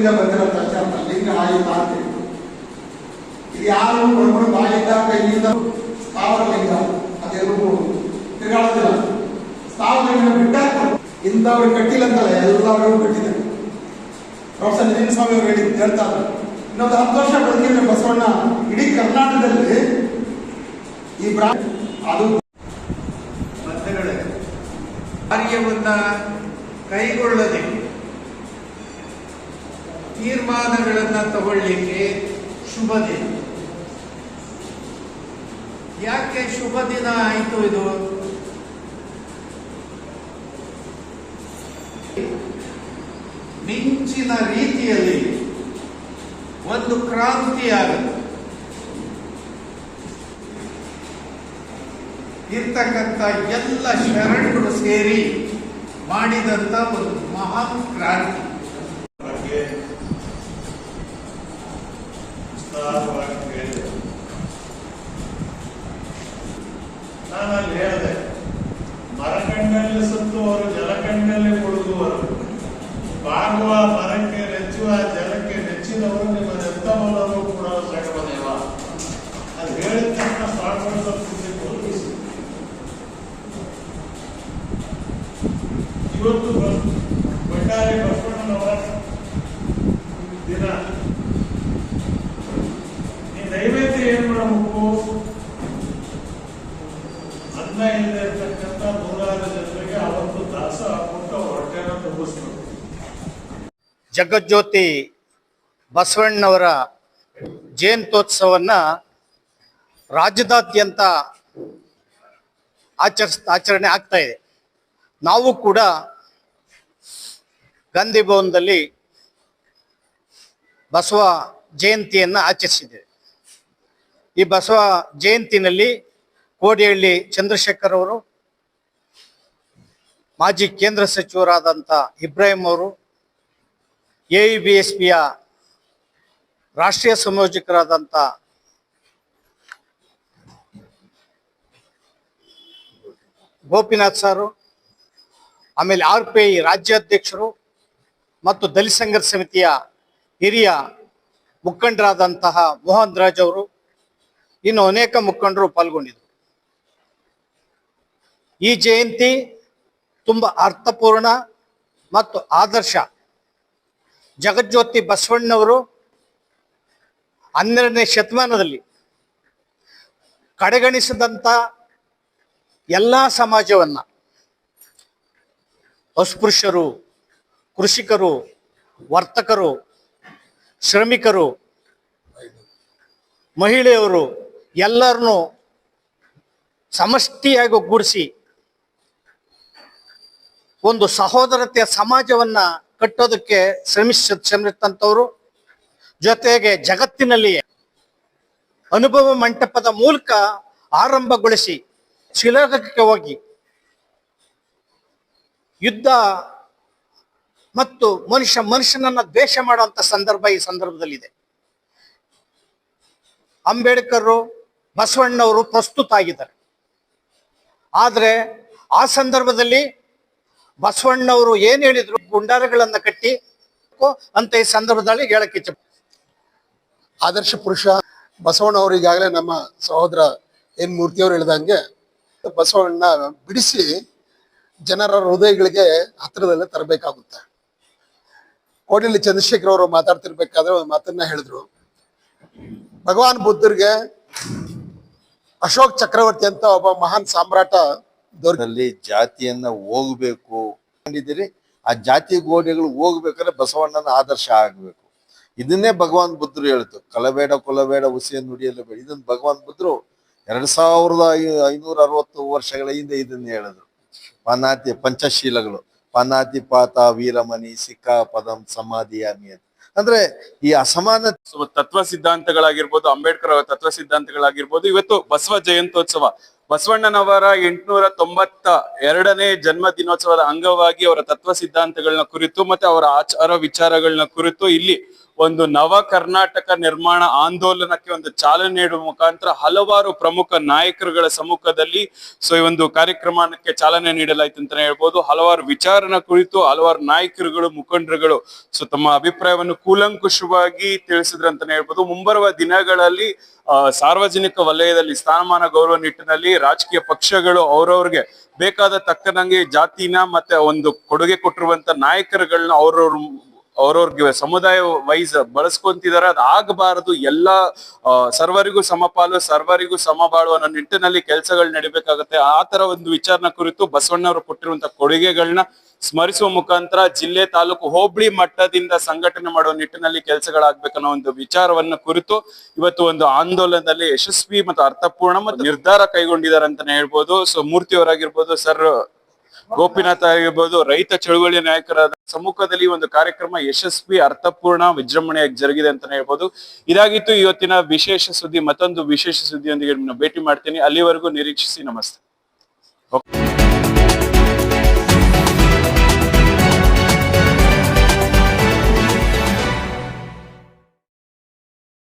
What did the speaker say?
ಬಾಯಿಂದ ಅಂತ ಹೇಳಿದ್ರು. ಇದು ಯಾರು ಬಾಯಿಂದ ಕೈಯಿಂದ ಸ್ಥಾವರಲಿಂಗ ಅದೆಲ್ಲವೂ ತಿರುಗಾಡೋದಿಲ್ಲ. ಸ್ಥಾವರಲಿಂಗ ಬಿಟ್ಟಾಕ್ತಾರೆ ಇಂಥವ್ರು ಕಟ್ಟಿಲ್ಲ ಅಂತಲ್ಲ ಎಲ್ಲರೂ ಕಟ್ಟಿದ್ದಾರೆ. ಪ್ರೊಫೆಸರ್ ನಿತಿನ್ ಸ್ವಾಮಿ ಅವರು ಹೇಳಿ ಹೇಳ್ತಾರೆ ಇನ್ನೊಂದು ಹತ್ತು ಬಸವಣ್ಣ ಇಡೀ ಕರ್ನಾಟಕದಲ್ಲಿ ಈ ಬ್ರಾ ಅದು ಬಂಧುಗಳೇ. ಕಾರ್ಯವನ್ನ ಕೈಗೊಳ್ಳದೆ. ತೀರ್ಮಾನಗಳನ್ನ ತಗೊಳ್ಳಿಕ್ಕೆ ಶುಭ ದಿನ. ಯಾಕೆ ಶುಭ ದಿನ ಆಯಿತು ಇದು? ಮಿಂಚಿನ ರೀತಿಯಲ್ಲಿ ಒಂದು ಕ್ರಾಂತಿಯಾಗುತ್ತೆ ಇರ್ತಕ್ಕಂಥ ಎಲ್ಲ ಶರಣರು ಸೇರಿ ಮಾಡಿದಂಥ ಒಂದು ಮಹಾನ್ ಕ್ರಾಂತಿ. ನಾನು ಅಲ್ಲಿ ಹೇಳಿದೆ ಮರಕಂಡಲ್ಲಿ ಸುತ್ತುವರು ಜಲಕಣ್ಣಲ್ಲಿ ಮುಳುಗುವರು ಬಾಗುವ ಮರಕ್ಕೆ ನೆಚ್ಚುವ ಜಲಕ್ಕೆ ನೆಚ್ಚಿದವರು ನಿಮ್ಮ ನೆತ್ತಮಲ್ಲರೂ ಕೂಡ ಸಗಮದೇವ ಅದು ಹೇಳಿದ ತಕ್ಷಣ ಇವತ್ತು ಬಸ್ ಬಳ್ಳಾರಿ ಏನ್ ಮಾಡಬೇಕು ಅನ್ನ ಇಲ್ಲದೆ ಇರ್ತಕ್ಕಂಥ ನೂರಾರು ಜನರಿಗೆ ಅವತ್ತು ದಾಸ ಹಾಕೊಂಡು ಹೊಟ್ಟೆನ ತುಂಬಿಸ್ಬೇಕು. ಜಗಜ್ಯೋತಿ ಬಸವಣ್ಣವರ ಜಯಂತ್ಯೋತ್ಸವವನ್ನು ರಾಜ್ಯದಾದ್ಯಂತ ಆಚರಿಸ್ ಆಚರಣೆ ಆಗ್ತಾ ಇದೆ. ನಾವು ಕೂಡ ಗಾಂಧಿ ಭವನದಲ್ಲಿ ಬಸವ ಜಯಂತಿಯನ್ನು ಆಚರಿಸಿದ್ದೇವೆ. ಈ ಬಸವ ಜಯಂತಿನಲ್ಲಿ ಕೋಡಿಹಳ್ಳಿ ಚಂದ್ರಶೇಖರ್ ಅವರು, ಮಾಜಿ ಕೇಂದ್ರ ಸಚಿವರಾದಂಥ ಇಬ್ರಾಹಿಂ ಅವರು, ಎ ಬಿ ಎಸ್ ಪಿಯ ರಾಷ್ಟ್ರೀಯ ಸಂಯೋಜಕರಾದಂಥ ಗೋಪಿನಾಥ್ ಸಾರು, ಆಮೇಲೆ ಆರ್ ಪಿ ಐ ರಾಜ್ಯಾಧ್ಯಕ್ಷರು ಮತ್ತು ದಲಿತ ಸಂಘರ್ಷ ಸಮಿತಿಯ ಹಿರಿಯ ಮುಖಂಡರಾದಂತಹ ಮೋಹನ್ ರಾಜ್ ಅವರು ಇನ್ನು ಅನೇಕ ಮುಖಂಡರು ಪಾಲ್ಗೊಂಡಿದ್ರು ಈ ಜಯಂತಿ ತುಂಬ ಅರ್ಥಪೂರ್ಣ ಮತ್ತು ಆದರ್ಶ. ಜಗಜ್ಯೋತಿ ಬಸವಣ್ಣವರು ಹನ್ನೆರಡನೇ ಶತಮಾನದಲ್ಲಿ ಕಡೆಗಣಿಸಿದಂಥ ಎಲ್ಲ ಸಮಾಜವನ್ನ ಅಸ್ಪೃಶ್ಯರು, ಕೃಷಿಕರು, ವರ್ತಕರು, ಶ್ರಮಿಕರು, ಮಹಿಳೆಯರು ಎಲ್ಲರನ್ನೂ ಸಮಷ್ಟಿಯಾಗಿ ಒಗ್ಗೂಡಿಸಿ ಒಂದು ಸಹೋದರತೆಯ ಸಮಾಜವನ್ನ ಕಟ್ಟೋದಕ್ಕೆ ಶ್ರಮಿಸ, ಶ್ರಮಿಸಿದಂಥವ್ರು, ಜೊತೆಗೆ ಜಗತ್ತಿನಲ್ಲಿಯೇ ಅನುಭವ ಮಂಟಪದ ಮೂಲಕ ಆರಂಭಗೊಳಿಸಿ ಶ್ರೀಲಂಕಾಕ್ಕೆ ಹೋಗಿ ಯುದ್ಧ ಮತ್ತು ಮನುಷ್ಯ, ಮನುಷ್ಯನನ್ನ ದ್ವೇಷ ಮಾಡುವಂತ ಸಂದರ್ಭ ಈ ಸಂದರ್ಭದಲ್ಲಿದೆ. ಅಂಬೇಡ್ಕರ್ ಬಸವಣ್ಣವರು ಪ್ರಸ್ತುತ ಆಗಿದ್ದಾರೆ. ಆದರೆ ಆ ಸಂದರ್ಭದಲ್ಲಿ ಬಸವಣ್ಣವರು ಏನು ಹೇಳಿದ್ರು? ಗುಂಡಾರಗಳನ್ನ ಕಟ್ಟಿ ಅಂತ ಈ ಸಂದರ್ಭದಲ್ಲಿ ಹೇಳಕ್ಕೆ ಇಚ್ಛೆ ಆದರ್ಶ ಪುರುಷ, ಬಸವಣ್ಣವರು ಈಗಾಗಲೇ ನಮ್ಮ ಸಹೋದರ ಎನ್ ಮೂರ್ತಿಯವರು ಹೇಳಿದಂಗೆ ಬಸವಣ್ಣ ಬಿಡಿಸಿ ಜನರ ಹೃದಯಗಳಿಗೆ ಹತ್ತಿರದಲ್ಲೇ ತರಬೇಕಾಗುತ್ತೆ. ಕೋಡಿಲಿ ಚಂದ್ರಶೇಖರ್ ಅವರು ಮಾತಾಡ್ತಿರ್ಬೇಕಾದ್ರೆ ಒಂದು ಮಾತನ್ನ ಹೇಳಿದ್ರು. ಭಗವಾನ್ ಬುದ್ಧರಿಗೆ ಅಶೋಕ್ ಚಕ್ರವರ್ತಿ ಅಂತ ಒಬ್ಬ ಮಹಾನ್ ಸಾಮ್ರಾಟ ದೊರಕ ಜಾತಿಯನ್ನ ಹೋಗ್ಬೇಕು ಕಂಡಿದ್ದೀರಿ ಆ ಜಾತಿ ಗೋಡೆಗಳು ಹೋಗ್ಬೇಕಾದ್ರೆ ಬಸವಣ್ಣನ ಆದರ್ಶ ಆಗ್ಬೇಕು. ಇದನ್ನೇ ಭಗವಾನ್ ಬುದ್ಧರು ಹೇಳ್ತು. ಕಲಬೇಡ ಕೊಲಬೇಡ ಹುಸಿಯ ನುಡಿಯಲ್ಲ ಬೇಡ. ಇದನ್ನ ಭಗವಾನ್ ಬುದ್ಧರು ಎರಡ್ ಸಾವಿರದ ಐನೂರ ಅರವತ್ತು ವರ್ಷಗಳ ಹಿಂದೆ ಇದನ್ನ ಹೇಳಿದ್ರು. ಪನಾತಿ ಪಂಚಶೀಲಗಳು. ಪನಾತಿ ಪಾತ ವೀರಮಣಿ ಸಿಕ್ಕಾ ಪದಂ ಸಮಾಧಿ ಅಂತ. ಅಂದ್ರೆ ಈ ಅಸಮಾನ ತತ್ವ ಸಿದ್ಧಾಂತಗಳಾಗಿರ್ಬೋದು, ಅಂಬೇಡ್ಕರ್ ಅವರ ತತ್ವ ಸಿದ್ಧಾಂತಗಳಾಗಿರ್ಬೋದು, ಇವತ್ತು ಬಸವ ಜಯಂತ್ಯೋತ್ಸವ. ಬಸವಣ್ಣನವರ ಎಂಟುನೂರ ತೊಂಬತ್ತ ಎರಡನೇ ಜನ್ಮ ದಿನೋತ್ಸವದ ಅಂಗವಾಗಿ ಅವರ ತತ್ವ ಸಿದ್ಧಾಂತಗಳನ್ನ ಕುರಿತು ಮತ್ತೆ ಅವರ ಆಚಾರ ವಿಚಾರಗಳನ್ನ ಕುರಿತು ಇಲ್ಲಿ ಒಂದು ನವ ಕರ್ನಾಟಕ ನಿರ್ಮಾಣ ಆಂದೋಲನಕ್ಕೆ ಒಂದು ಚಾಲನೆ ನೀಡುವ ಮುಖಾಂತರ ಹಲವಾರು ಪ್ರಮುಖ ನಾಯಕರುಗಳ ಸಮ್ಮುಖದಲ್ಲಿ ಸೊ ಈ ಒಂದು ಕಾರ್ಯಕ್ರಮಕ್ಕೆ ಚಾಲನೆ ನೀಡಲಾಯಿತು ಅಂತಾನೆ ಹೇಳ್ಬೋದು. ಹಲವಾರು ವಿಚಾರನ ಕುರಿತು ಹಲವಾರು ನಾಯಕರುಗಳು, ಮುಖಂಡರುಗಳು ಸೊ ತಮ್ಮ ಅಭಿಪ್ರಾಯವನ್ನು ಕೂಲಂಕುಷವಾಗಿ ತಿಳಿಸಿದ್ರು ಅಂತಾನೆ ಹೇಳ್ಬೋದು. ಮುಂಬರುವ ದಿನಗಳಲ್ಲಿ ಸಾರ್ವಜನಿಕ ವಲಯದಲ್ಲಿ, ಸ್ಥಾನಮಾನ ಗೌರವ ನಿಟ್ಟಿನಲ್ಲಿ ರಾಜಕೀಯ ಪಕ್ಷಗಳು ಅವ್ರವ್ರಿಗೆ ಬೇಕಾದ ತಕ್ಕನಂಗೆ ಜಾತಿನ ಮತ್ತೆ ಒಂದು ಕೊಡುಗೆ ಕೊಟ್ಟಿರುವಂತ ನಾಯಕರುಗಳನ್ನ ಅವ್ರವ್ರ ಅವ್ರವ್ರಿಗೆ ಸಮುದಾಯ ವೈಸ್ ಬಳಸ್ಕೊಂತಿದಾರೆ, ಅದು ಆಗಬಾರದು. ಎಲ್ಲ ಸರ್ವರಿಗೂ ಸಮಪಾಲು, ಸರ್ವರಿಗೂ ಸಮಬಾಳು ಅನ್ನೋ ನಿಟ್ಟಿನಲ್ಲಿ ಕೆಲಸಗಳು ನಡಿಬೇಕಾಗತ್ತೆ. ಆ ತರ ಒಂದು ವಿಚಾರನ ಕುರಿತು ಬಸವಣ್ಣವರು ಕೊಟ್ಟಿರುವಂತ ಕೊಡುಗೆಗಳನ್ನ ಸ್ಮರಿಸುವ ಮುಖಾಂತರ ಜಿಲ್ಲೆ ತಾಲೂಕು ಹೋಬಳಿ ಮಟ್ಟದಿಂದ ಸಂಘಟನೆ ಮಾಡುವ ನಿಟ್ಟಿನಲ್ಲಿ ಕೆಲಸಗಳಾಗ್ಬೇಕನ್ನೋ ಒಂದು ವಿಚಾರವನ್ನ ಕುರಿತು ಇವತ್ತು ಒಂದು ಆಂದೋಲನದಲ್ಲಿ ಯಶಸ್ವಿ ಮತ್ತು ಅರ್ಥಪೂರ್ಣ ಮತ್ತು ನಿರ್ಧಾರ ಕೈಗೊಂಡಿದ್ದಾರೆ ಅಂತಾನೆ ಹೇಳ್ಬೋದು. ಸೊ ಮೂರ್ತಿಯವರಾಗಿರ್ಬೋದು, ಸರ್ ಗೋಪಿನಾಥ್ ಆಗಿರ್ಬೋದು, ರೈತ ಚಳುವಳಿ ನಾಯಕರಾದ ಸಮ್ಮುಖದಲ್ಲಿ ಒಂದು ಕಾರ್ಯಕ್ರಮ ಯಶಸ್ವಿ, ಅರ್ಥಪೂರ್ಣ, ವಿಜೃಂಭಣೆಯಾಗಿ ಜರುಗಿದೆ ಅಂತಾನೆ ಹೇಳ್ಬೋದು. ಇದಾಗಿತ್ತು ಇವತ್ತಿನ ವಿಶೇಷ ಸುದ್ದಿ, ಮತ್ತೊಂದು ವಿಶೇಷ ಸುದ್ದಿಯೊಂದಿಗೆ ಭೇಟಿ ಮಾಡ್ತೀನಿ. ಅಲ್ಲಿವರೆಗೂ ನಿರೀಕ್ಷಿಸಿ ನಮಸ್ತೆ.